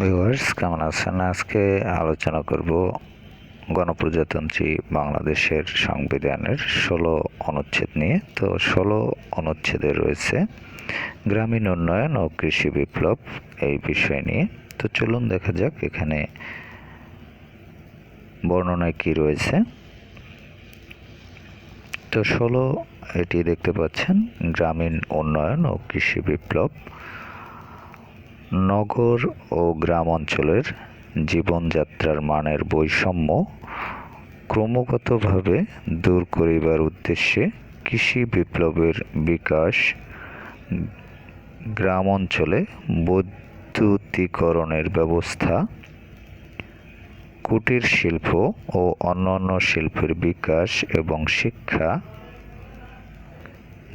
Viewers কেমন আছেন? আজকে আলোচনা করব গণপ্রজাতন্ত্রী বাংলাদেশের সংবিধানের ষোলো অনুচ্ছেদ নিয়ে। তো ষোলো অনুচ্ছেদে রয়েছে গ্রামীণ উন্নয়ন ও কৃষি বিপ্লব এই বিষয় নিয়ে। তো চলুন দেখা যাক এখানে বর্ণনায় কি রয়েছে। তো ষোলো এটি দেখতে পাচ্ছেন, গ্রামীণ উন্নয়ন ও কৃষি বিপ্লব। নগর ও গ্রাম অঞ্চলের জীবনযাত্রার মানের বৈষম্য ক্রমাগতভাবে দূর করিবার উদ্দেশ্যে কৃষি বিপ্লবের বিকাশ গ্রাম অঞ্চলে বৈদ্যুতিকরণের ব্যবস্থা, কুটির শিল্প ও অন্যান্য শিল্পের বিকাশ এবং শিক্ষা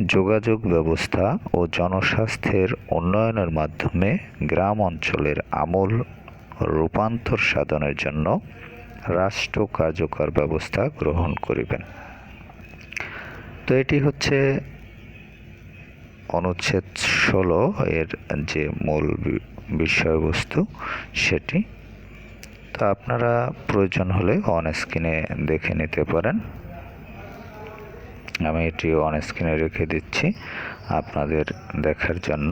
যোগাযোগ ব্যবস্থা ও জনস্বাস্থ্যের উন্নয়নের মাধ্যমে গ্রাম অঞ্চলের আমূল রূপান্তর সাধনের জন্য রাষ্ট্র কার্যকর ব্যবস্থা গ্রহণ করিবেন। তো এটি হচ্ছে অনুচ্ছেদ ষোলো এর যে মূল বিষয়বস্তু সেটি। তো আপনারা প্রয়োজন হলে অন স্ক্রিনে দেখে নিতে পারেন। আমি এটি অন স্ক্রিনে রেখে দিচ্ছি আপনাদের দেখার জন্য।